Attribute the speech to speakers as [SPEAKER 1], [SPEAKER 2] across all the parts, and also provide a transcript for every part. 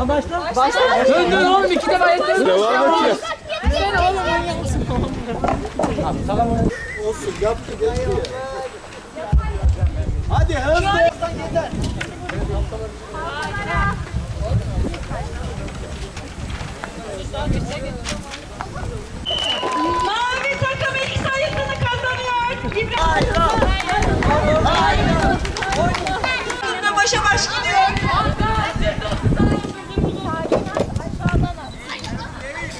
[SPEAKER 1] Dön dön oğlum iki defa ayaklarını
[SPEAKER 2] Devam edeceğiz.
[SPEAKER 1] Sen oğlum manyak mısın?
[SPEAKER 2] Olsun yaptı geçti. Hadi hızlı.
[SPEAKER 3] Mavi takım ilk sayısını kazanıyor. İbrahim. Yine başa baş gidiyor.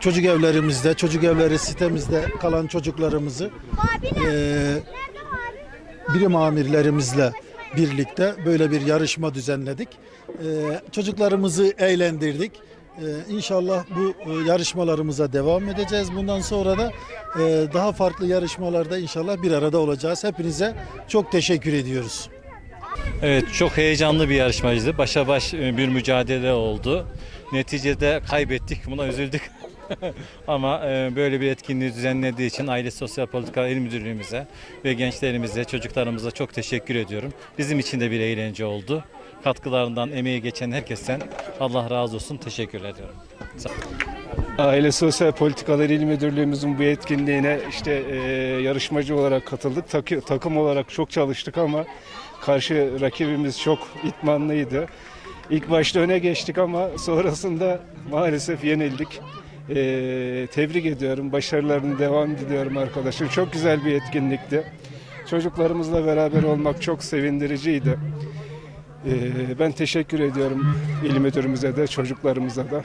[SPEAKER 4] çocuk evlerimizde, çocuk evleri sitemizde kalan çocuklarımızı eee birim amirlerimizle birlikte böyle bir yarışma düzenledik. Eee, çocuklarımızı eğlendirdik. Eee inşallah bu e, yarışmalarımıza devam edeceğiz. Bundan sonra da e, daha farklı yarışmalarda inşallah bir arada olacağız. Hepinize çok teşekkür ediyoruz.
[SPEAKER 5] Evet çok heyecanlı bir yarışmaydı. Başa baş e, bir mücadele oldu. Neticede kaybettik. Buna üzüldük. Ama e, böyle bir etkinliği düzenlediği için Aile Sosyal Politika İl Müdürlüğümüze ve gençlerimize, çocuklarımıza çok teşekkür ediyorum. Bizim için de bir eğlence oldu. Katkılarından emeği geçen herkesten Allah razı olsun. Teşekkür ediyorum. Sağ
[SPEAKER 6] Aile Sosyal Politikalar İl Müdürlüğümüzün bu etkinliğine işte e, yarışmacı olarak katıldık. Takı- takım olarak çok çalıştık ama karşı rakibimiz çok itmanlıydı. İlk başta öne geçtik ama sonrasında maalesef yenildik. E, tebrik ediyorum. Başarılarını devam diliyorum arkadaşım. Çok güzel bir etkinlikti. Çocuklarımızla beraber olmak çok sevindiriciydi. E, ben teşekkür ediyorum il müdürümüze de çocuklarımıza da.